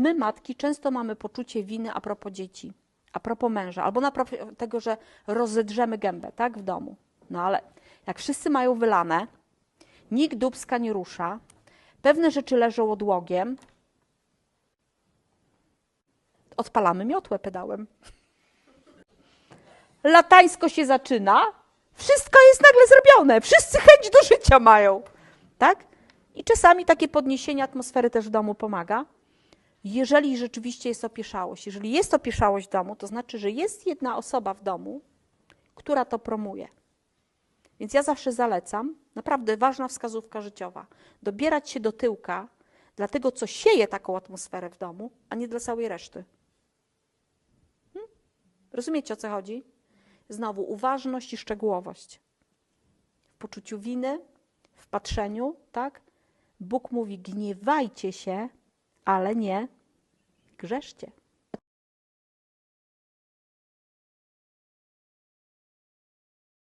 My, matki, często mamy poczucie winy a propos dzieci, a propos męża, albo na propos tego, że rozedrzemy gębę, tak, w domu. No ale jak wszyscy mają wylane, nikt dubska nie rusza, pewne rzeczy leżą odłogiem, odpalamy miotłę pedałem. Latańsko się zaczyna, wszystko jest nagle zrobione, wszyscy chęć do życia mają, tak? I czasami takie podniesienie atmosfery też w domu pomaga. Jeżeli rzeczywiście jest opieszałość, jeżeli jest opieszałość w domu, to znaczy, że jest jedna osoba w domu, która to promuje. Więc ja zawsze zalecam, naprawdę ważna wskazówka życiowa, dobierać się do tyłka dla tego, co sieje taką atmosferę w domu, a nie dla całej reszty. Hmm? Rozumiecie o co chodzi? Znowu uważność i szczegółowość. W poczuciu winy, w patrzeniu, tak? Bóg mówi: gniewajcie się, ale nie grzeszcie.